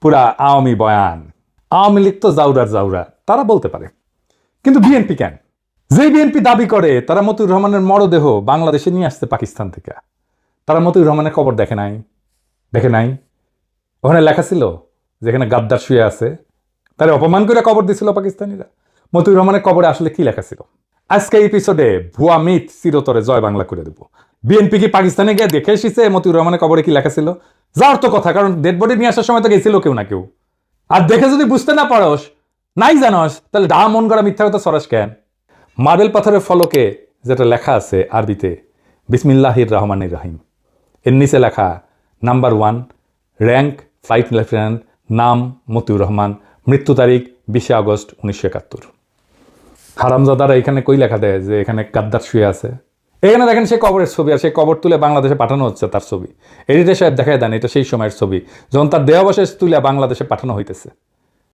পুরা আওয়ামী বয়ান। আওয়ামী লীগ তো জাউরার জাউরা, তারা বলতে পারে। কিন্তু বিএনপি কেন? যে বিএনপি দাবি করে, তারা মতিউর রহমানের মরদেহ বাংলাদেশে নিয়ে আসছে পাকিস্তান থেকে। তারা মতিউর রহমানের কবর দেখে নাই। দেখে নাই। ওখানে লেখা ছিল যেখানে গাদ্দার শুয়ে আছে, তারা অপমান করে কবর দিছিল পাকিস্তানিরা। মতিউর রহমানের কবরে আসলে কি লেখা ছিল? আজকে এপিসোডে ভুয়া মিথ চিরতরে জয় বাংলা করে দেব। বিএনপি কি পাকিস্তানে গিয়ে দেখে এসেছে? মতিউর রহমানের কবরে কি লেখা ছিল? যাওয়ার তো কথা, কারণ ডেড বডি নিয়ে আসার সময় তো গেছিল কেউ না কেউ। আর দেখে যদি বুঝতে না পারস, নাই জানস, তাহলে ডা মন করা মিথ্যা কথা সরাস কেন? মার্বেল পাথরের ফলকে যেটা লেখা আছে আরবিতে, বিসমিল্লাহির রহমানির রহিম। এর নিচে লেখা, number one rank flight lieutenant নাম মতিউর রহমান, মৃত্যু তারিখ বিশে আগস্ট উনিশশো একাত্তর। হারামজাদারা এখানে কই লেখা দেয়? যে এখানে গাদ্দার শুয়ে আছে। এখানে দেখেন সে কবরের ছবি, আর সেই কবর তুলে বাংলাদেশে পাঠানো হচ্ছে তার ছবি। এডিটর সাহেব দেখায় দেন, এটা সেই সময়ের ছবি। যখন তার দেহাবশেষ তুলে বাংলাদেশে পাঠানো হইতেছে।